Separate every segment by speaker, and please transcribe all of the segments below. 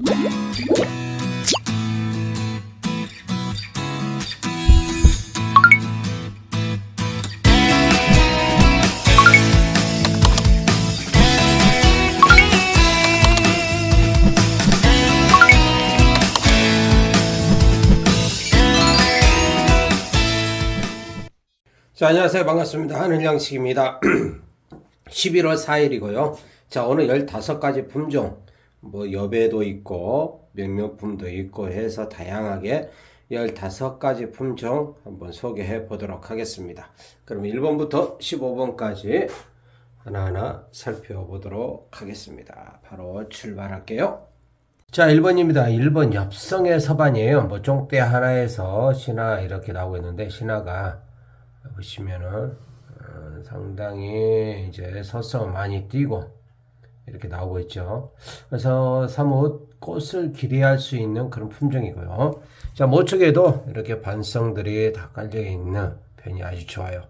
Speaker 1: 자, 안녕하세요. 반갑습니다. 하늘양식입니다. 11월 4일이고요. 자, 오늘 15가지 품종, 뭐, 여배도 있고, 명명품도 있고 해서 다양하게 15가지 품종 한번 소개해 보도록 하겠습니다. 그럼 1번부터 15번까지 하나하나 살펴보도록 하겠습니다. 바로 출발할게요. 자, 1번입니다. 1번 엽성의 서반이에요. 뭐, 쫑대 하나에서 신화 이렇게 나오고 있는데, 신화가 보시면은 어, 상당히 이제 서성을 많이 띄고 이렇게 나오고 있죠. 그래서 사뭇 꽃을 기대할 수 있는 그런 품종이고요. 자, 모촉에도 이렇게 반성들이 다 깔려 있는 편이 아주 좋아요.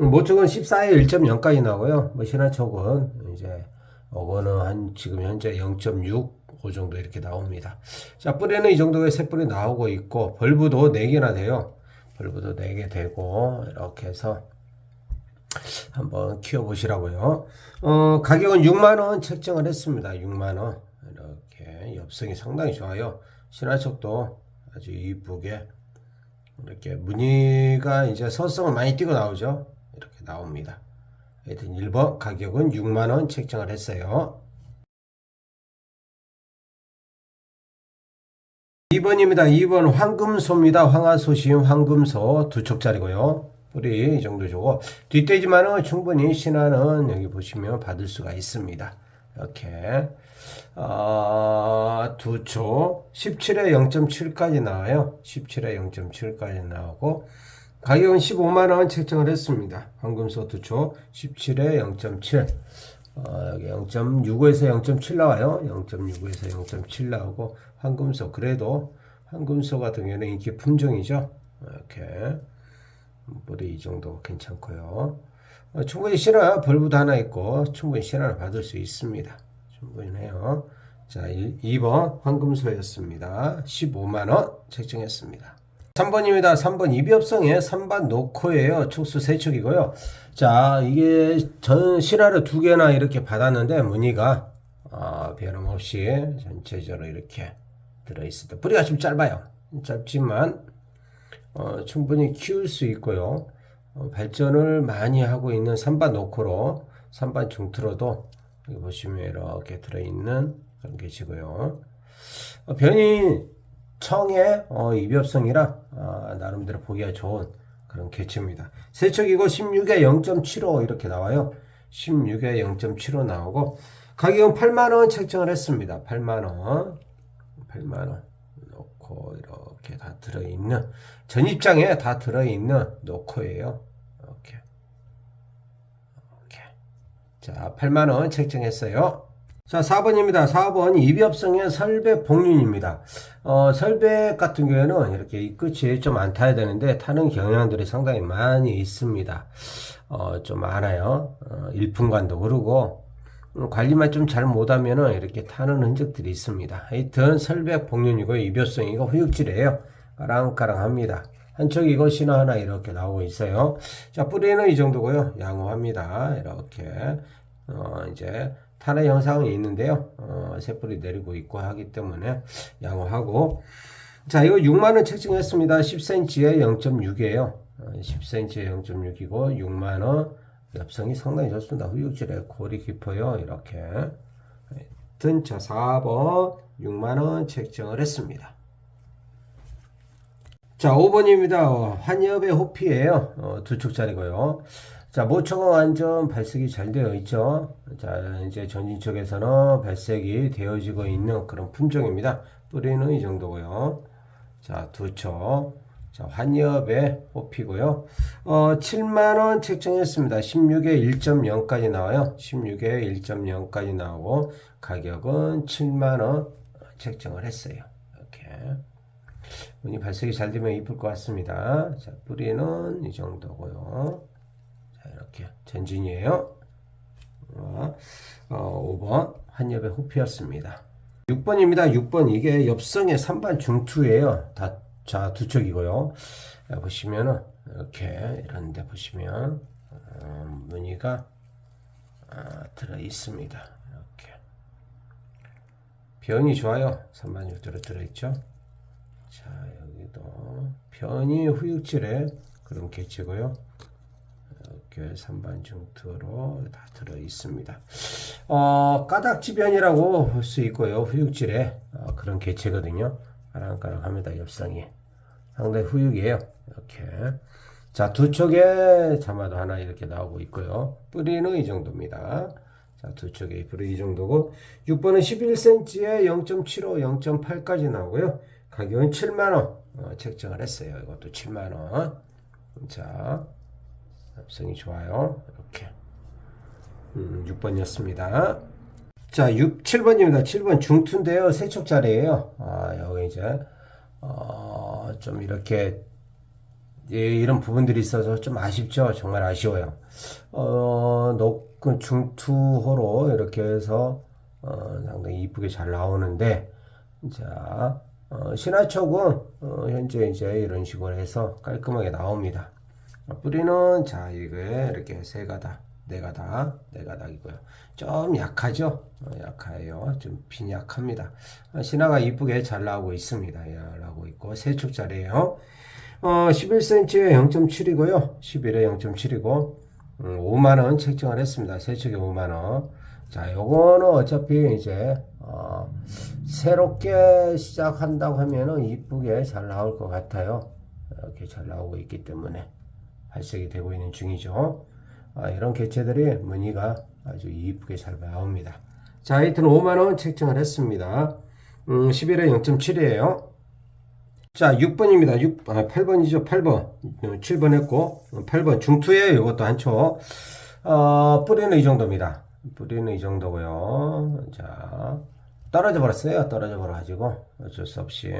Speaker 1: 음, 모촉은 14에 1.0까지 나오고요. 뭐 신화촉은 이제 어거는 한 지금 현재 0.65 정도 이렇게 나옵니다. 자, 뿌리는 이 정도의 새 뿌리 나오고 있고 벌브도 4개나 돼요. 벌브도 4개 되고 이렇게 해서 한번 키워보시라고요. 어, 가격은 6만원 책정을 했습니다. 6만원. 이렇게 엽성이 상당히 좋아요. 신화촉도 아주 이쁘게 이렇게 무늬가 이제 서성을 많이 띄고 나오죠. 이렇게 나옵니다. 하여튼 1번 가격은 6만원 책정을 했어요. 2번입니다. 2번 황금소입니다. 황화소시인 황금소 두 촉짜리고요. 뿌리 이 정도 주고 뒷돼지만은 충분히 신화는 여기 보시면 받을 수가 있습니다. 이렇게 어, 두촉 17에 0.7까지 나와요. 17에 0.7까지 나오고 가격은 15만원 책정을 했습니다. 황금소 두촉 17에 0.7 어, 여기 0.65에서 0.7 나와요. 0.65에서 0.7 나오고 황금소 그래도 황금소 같은 경우는 인기 품종이죠. 이렇게 뿌리 이 정도 괜찮고요. 어, 충분히 신화 벌브도 하나 있고 충분히 신화를 받을 수 있습니다. 충분히 해요. 자, 2번 황금소였습니다. 15만원 책정했습니다. 3번입니다. 3번 이비업성의 3반 노코예요. 촉수 세척이고요. 자, 이게 전 실화를 두 개나 이렇게 받았는데 무늬가 아, 변함없이 전체적으로 이렇게 들어있습니다. 뿌리가 좀 짧아요. 짧지만 어, 충분히 키울 수 있고요. 어, 발전을 많이 하고 있는 3반 노코로 3반 중트로도 여기 보시면 이렇게 들어있는 그런 게지고요. 어, 변이 청의 어, 이비업성이라 아, 나름대로 보기가 좋은 그런 개체입니다. 세척이고 16에 0.75 이렇게 나와요. 16에 0.75 나오고 가격은 8만원 책정을 했습니다. 8만원 8만원 놓고 이렇게 다 들어있는 전입장에 다 들어있는 놓고예요. 이렇게 이렇게 자 8만 원 책정했어요. 자, 4번입니다. 4번 이비업성의 설백 복륜입니다. 어, 설백 같은 경우에는 이렇게 이 끝이 좀 안 타야 되는데 타는 경향들이 상당히 많이 있습니다. 어, 좀 많아요. 어, 일품관도 그러고 음, 관리만 좀 잘 못하면은 이렇게 타는 흔적들이 있습니다. 하여튼 설백 복륜이고 이비업성이고 후육질이에요. 까랑까랑합니다. 한쪽 신화 하나 이렇게 나오고 있어요. 자, 뿌리는 이 정도고요. 양호합니다. 이렇게 어, 이제 탄의 영상이 있는데요. 어, 새뿌리 내리고 있고 하기 때문에 양호하고 자 이거 6만원 책정했습니다. 10cm에 0.6이에요. 어, 10cm에 0.6이고 6만원 엽성이 상당히 좋습니다. 후육질에 골이 깊어요. 이렇게 자 4번 6만원 책정을 했습니다. 자 5번입니다. 환엽의 호피예요. 어, 두 축짜리고요. 자, 모청은 완전 발색이 잘 되어 있죠. 자, 이제 전진 쪽에서는 발색이 되어지고 있는 그런 품종입니다. 뿌리는 이 정도고요. 자, 두 촉. 자, 환엽에 뽑히고요. 어, 7만원 책정했습니다. 16에 1.0까지 나와요. 16에 1.0까지 나오고, 가격은 7만원 책정을 했어요. 이렇게. 문이 발색이 잘 되면 이쁠 것 같습니다. 자, 뿌리는 이 정도고요. 이렇게 전진이에요. 어, 5번 한엽의 호피였습니다. 6번입니다. 6번 이게 엽성의 3반 중투예요. 다, 자, 두 척이고요. 자, 보시면은 이렇게 이런 데 보시면 어, 무늬가 아, 들어 있습니다. 이렇게 변이 좋아요. 3반 중투로 들어 있죠. 자, 여기도 변이 후육질에 그런 개체고요. 이렇게 3반 중투로 다 들어 있습니다. 어, 까닥지변이라고 볼 수 있고요. 후육질에 어, 그런 개체거든요. 까랑까랑합니다. 엽상이 상당히 후육이에요. 이렇게 자두 척에 자마도 하나 이렇게 나오고 있고요. 뿌리는 이 정도입니다. 자, 두 척에 뿌리 이 정도고 6번은 11cm에 0.75, 0.8까지 나오고요. 가격은 7만 원 어, 책정을 했어요. 이것도 7만 원. 자, 합성이 좋아요. 이렇게. 음, 6번이었습니다. 자, 6, 7번입니다. 7번 중투인데요. 세척자리예요. 아, 여기 이제 어, 좀 이렇게 예, 이런 부분들이 있어서 좀 아쉽죠. 정말 아쉬워요. 어, 높은 중투호로 이렇게 해서 어, 상당히 이쁘게 잘 나오는데 자, 어, 신화촉은 어, 현재 이제 이런 식으로 해서 깔끔하게 나옵니다. 어, 뿌리는 자 이게 이렇게 세 가닥, 네 가닥, 네 가닥이고요. 좀 약하죠? 어, 약해요. 좀 빈약합니다. 어, 신화가 이쁘게 잘 나오고 있습니다. 예, 나오고 있고 세축짜리예요. 어, 11cm에 0.7이고요. 11에 0.7이고 음, 5만 원 책정을 했습니다. 세축에 5만 원. 자, 요거는 어차피 이제 어, 새롭게 시작한다고 하면은 이쁘게 잘 나올 것 같아요. 이렇게 잘 나오고 있기 때문에 발색이 되고 있는 중이죠. 아, 이런 개체들이 무늬가 아주 이쁘게 잘 나옵니다. 자, 하여튼 5만원 책정을 했습니다. 음, 11에 0.7이에요. 자, 6번입니다. 6, 아, 8번이죠. 8번. 7번 했고, 8번 중투예요. 이것도 한초. 어, 뿌리는 이 정도입니다. 뿌리는 이 정도고요. 자, 떨어져 버렸어요. 떨어져 버려가지고 어쩔 수 없이.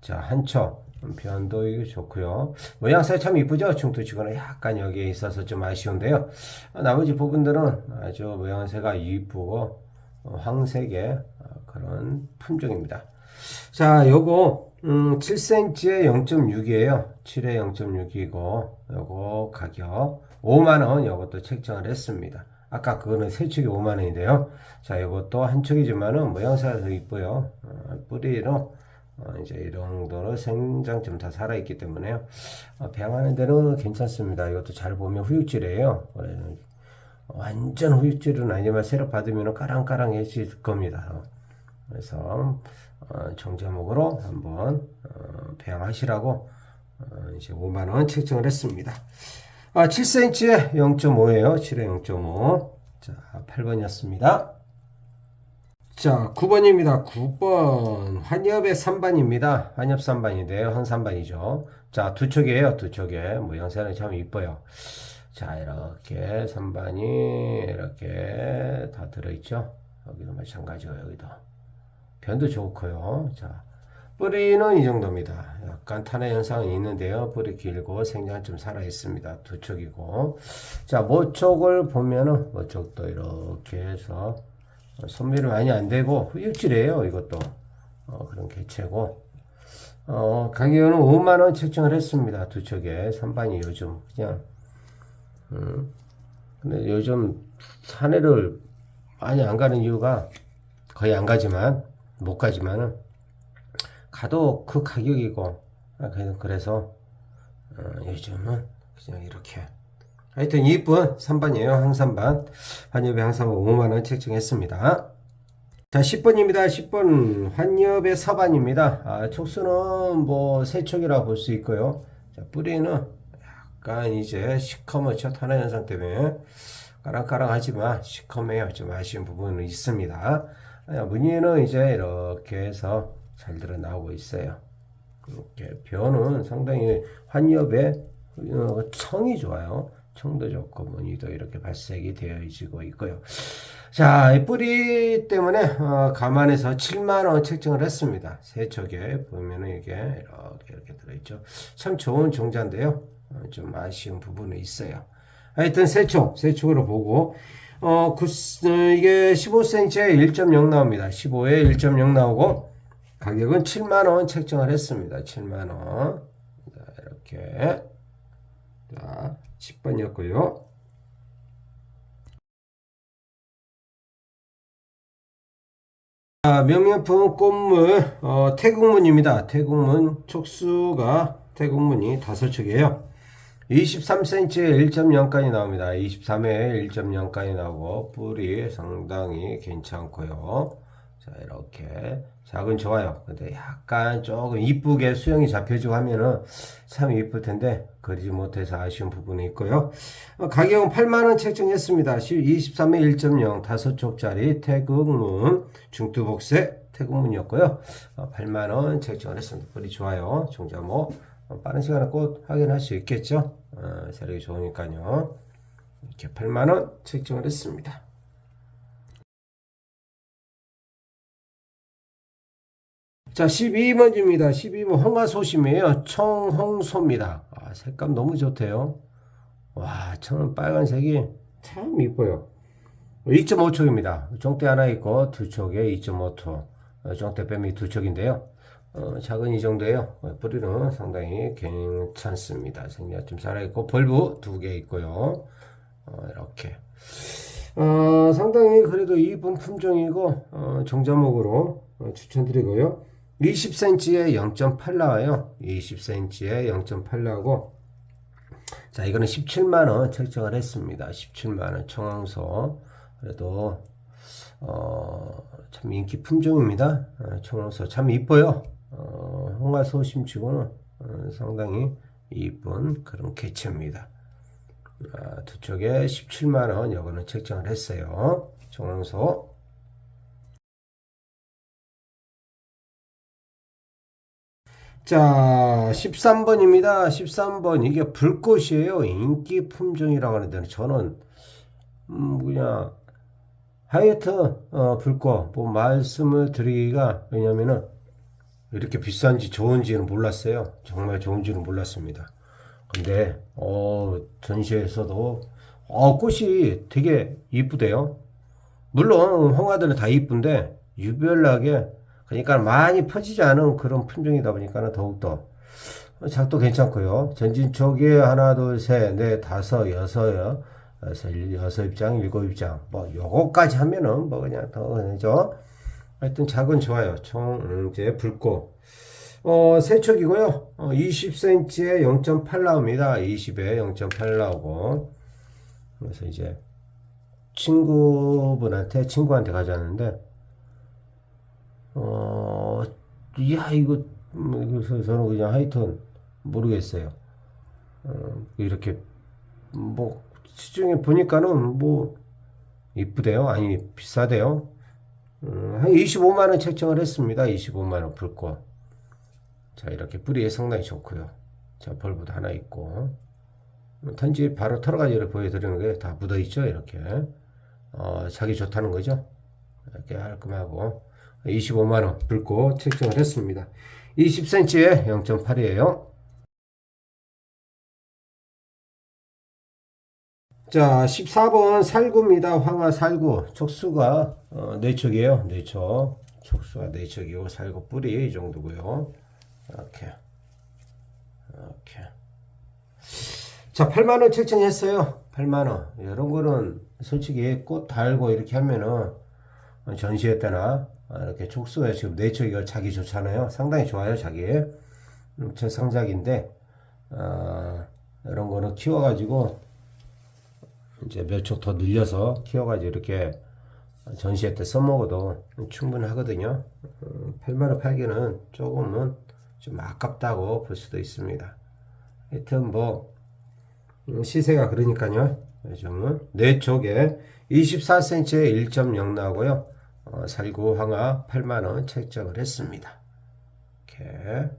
Speaker 1: 자, 한초. 변도 이거 좋고요. 모양새 참 이쁘죠? 중투치고는 약간 여기에 있어서 좀 아쉬운데요. 아, 나머지 부분들은 아주 모양새가 이쁘고 어, 황색의 어, 그런 품종입니다. 자, 요거 음, 7cm에 0.6이에요. 7에 0.6이고 요거 가격 5만 원 요것도 책정을 했습니다. 아까 그거는 세 축이 5만 원인데요. 자, 요것도 한 축이지만은 모양새가 더 이뻐요. 어, 뿌리로 어, 이제 이 정도로 생장 좀다 살아있기 때문에요. 어, 배양하는 데는 괜찮습니다. 이것도 잘 보면 후육질이에요. 완전 후육질은 아니지만 새로 받으면 까랑까랑해질 겁니다. 그래서 어, 정제목으로 한번 어, 배양하시라고 어, 이제 5만 원 책정을 했습니다. 아, 7cm에 0.5예요. 7에 0.5. 자, 8번이었습니다. 자, 9번입니다. 9번. 환엽의 3반입니다. 환엽 3반인데요. 한 3반이죠. 자, 두 척이에요. 두 척에. 모양새는 참 이뻐요. 자, 이렇게 3반이 이렇게 다 들어있죠. 여기도 마찬가지고, 여기도. 변도 좋고요. 자, 뿌리는 이 정도입니다. 약간 탄핵 현상은 있는데요. 뿌리 길고 생장 좀 살아 있습니다. 두 척이고. 자, 모촉을 보면은 모촉도 이렇게 해서 선별이 많이 안 되고 후육질이에요. 이것도 어, 그런 개체고. 어, 가격은 5만 원 책정을 했습니다. 두 척에 3반이 요즘 그냥 음. 근데 요즘 산에를 많이 안 가는 이유가 거의 안 가지만 못 가지만은 가도 그 가격이고 그래서 어, 요즘은 그냥 이렇게 하여튼 이쁜 3반이에요. 항산반. 환엽의 항산반 5만원 책정했습니다. 자 10번입니다. 10번. 환엽의 서반입니다. 아, 촉수는 뭐 세촉이라 볼 수 있고요. 자, 뿌리는 약간 이제 시커멓죠. 탄화 현상 때문에. 까랑까랑하지만 시커매요. 좀 아쉬운 부분은 있습니다. 아, 무늬는 이제 이렇게 해서 잘 드러 나오고 있어요. 이렇게 변은 상당히 환엽에 어, 청이 좋아요. 청도 좋고 무늬도 이렇게 발색이 되어지고 있고요. 자, 이 뿌리 때문에 어, 감안해서 7만 원 책정을 했습니다. 세척에 보면은 이게 이렇게 이렇게 들어있죠. 참 좋은 종자인데요. 어, 좀 아쉬운 부분은 있어요. 하여튼 세촉, 세촉으로 보고 어, 구, 어, 이게 15cm에 1.0 나옵니다. 15에 1.0 나오고 가격은 7만 원 책정을 했습니다. 7만 원. 자, 이렇게. 자, 10번이었고요. 자, 명명품 꽃물 어, 태국문입니다. 태국문 촉수가 태국문이 다섯 촉이에요. 23cm에 1.0까지 나옵니다. 23에 1.0까지 나오고 뿔이 상당히 괜찮고요. 자 이렇게 작은 좋아요. 근데 약간 조금 이쁘게 수영이 잡혀지고 하면은 참 이쁠 텐데 그리지 못해서 아쉬운 부분이 있고요. 어, 가격은 8만원 책정했습니다. 23에 1.0 다섯 쪽짜리 태국문 중투복세 태국문이었고요. 어, 8만원 책정을 했습니다. 뿔이 좋아요. 종자 뭐 어, 빠른 시간에 꼭 확인할 수 있겠죠. 어, 세력이 좋으니까요. 이렇게 8만원 책정을 했습니다. 자, 12번 입니다. 12번 홍화소심이에요. 청홍소입니다. 아, 색감 너무 좋대요. 와, 청은 빨간색이 참 이뻐요. 2.5촉입니다. 종대 하나 있고 두 촉에 2.5촉. 어, 종대 뺨이 두 촉인데요. 어, 작은 이 정도예요. 어, 뿌리는 상당히 괜찮습니다. 생략 좀 살아있고 벌브 두 개 있고요. 어, 이렇게. 어, 상당히 그래도 이쁜 품종이고 어, 종자목으로 어, 추천드리고요. 20cm에 0.8 나와요. 20cm에 0.8 나오고 자 이거는 17만원 책정을 했습니다. 17만원 청황소 그래도 어, 참 인기 품종입니다. 어, 청황소 참 이뻐요. 어, 홍화소 심치고는 어, 상당히 이쁜 그런 개체입니다. 아, 두 쪽에 17만원 요거는 책정을 했어요. 청황소 자, 13번입니다. 13번. 이게 불꽃이에요. 인기 품종이라고 하는데, 저는, 음, 그냥, 하여튼, 어, 불꽃. 뭐, 말씀을 드리기가, 왜냐면은, 이렇게 비싼지 좋은지는 몰랐어요. 정말 좋은지는 몰랐습니다. 근데, 어, 전시에서도, 어, 꽃이 되게 이쁘대요. 물론, 홍화들은 다 이쁜데, 유별나게, 그러니까 많이 퍼지지 않은 그런 품종이다 보니까 더욱더 작도 괜찮고요. 전진 초기에 하나, 둘, 셋, 넷, 다섯, 여섯, 여섯, 여섯 입장, 일곱 입장. 뭐, 요거까지 하면은 뭐 그냥 더, 그죠? 하여튼 작은 좋아요. 총, 음, 이제 붉고. 어, 세척이고요. 어, 20cm에 0.8 나옵니다. 20에 0.8 나오고. 그래서 이제 친구분한테, 친구한테 가져왔는데, 어, 야, 이거, 뭐, 그래서 저는 그냥 하여튼 모르겠어요. 어, 이렇게, 뭐, 시중에 보니까는 뭐, 이쁘대요. 아니, 비싸대요. 음, 한 25만원 책정을 했습니다. 25만원 불꽃. 자, 이렇게 뿌리에 상당히 좋고요. 자, 벌브도 하나 있고. 단지 바로 털어가지고 보여드리는 게 다 묻어있죠. 이렇게. 어, 자기 좋다는 거죠. 이렇게 깔끔하고. 25만원 불꽃 책정을 했습니다. 20cm에 0.8이에요. 자, 14번 살구입니다. 황화 살구. 촉수가 어, 4촉이에요. 4촉. 촉수가 4촉이고 살구 뿌리 이 정도고요. 이렇게. 이렇게. 자, 8만원 책정했어요. 8만원. 이런 거는 솔직히 꽃 달고 이렇게 하면은 전시회 때나 이렇게 촉수에 지금 내초기가 자기 좋잖아요. 상당히 좋아요, 자기. 음, 제 상작인데, 어, 이런 거는 키워가지고, 이제 몇촉더 늘려서 키워가지고 이렇게 전시회 때 써먹어도 충분하거든요. 음, 8만원 팔기는 조금은 좀 아깝다고 볼 수도 있습니다. 하여튼 뭐, 음, 시세가 그러니까요. 요즘은 네 쪽에 24cm에 1.0 나오고요. 어, 살구 황화 8만원 책정을 했습니다. 이렇게.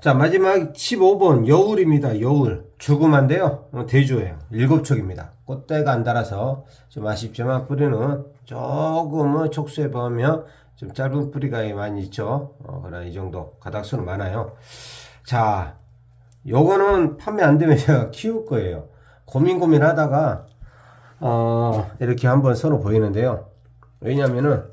Speaker 1: 자, 마지막 15번 여울입니다. 여울. 죽음한데요. 어, 대조예요. 7촉입니다. 꽃대가 안 달아서 좀 아쉽지만 뿌리는 조금은 촉수해 보면 좀 짧은 뿌리가 많이 있죠. 어, 그러나 이 정도 가닥수는 많아요. 자, 요거는 판매 안 되면 제가 키울 거예요. 고민 고민 하다가, 어, 이렇게 한번 서로 보이는데요. 왜냐면은,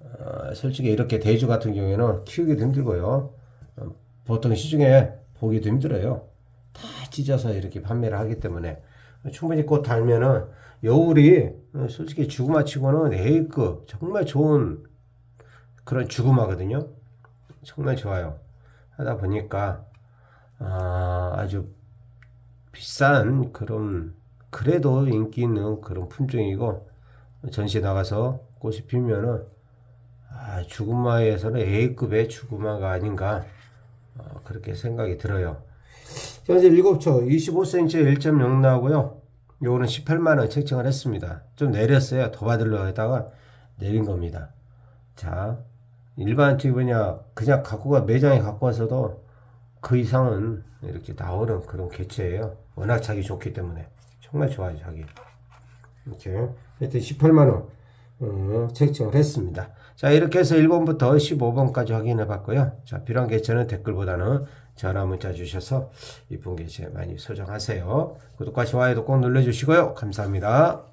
Speaker 1: 어, 솔직히 이렇게 대주 같은 경우에는 키우기도 힘들고요. 어, 보통 시중에 보기도 힘들어요. 다 찢어서 이렇게 판매를 하기 때문에 충분히 꽃 달면은 여울이 어, 솔직히 주구마 치고는 A급 정말 좋은 그런 주구마거든요. 정말 좋아요. 하다 보니까 아, 아주 비싼 그런 그래도 인기 있는 그런 품종이고 전시 나가서 꽃이 피면은 아, 주구마에서는 A급의 주구마가 아닌가 어, 그렇게 생각이 들어요. 현재 7초 25cm 1.0 나오고요. 요거는 18만원 책정을 했습니다. 좀 내렸어요. 더 받으려고 했다가 내린 겁니다. 자, 일반 튜브냐 그냥 갖고 가 매장에 갖고 와서도 그 이상은 이렇게 나오는 그런 개체예요. 워낙 자기 좋기 때문에 정말 좋아요 자기. 이렇게 하여튼 18만원 어, 책정을 했습니다. 자 이렇게 해서 1번부터 15번까지 확인해 봤고요. 자 필요한 개체는 댓글보다는 전화 문자 주셔서 이쁜 개체 많이 소정하세요. 구독과 좋아요도 꼭 눌러주시고요. 감사합니다.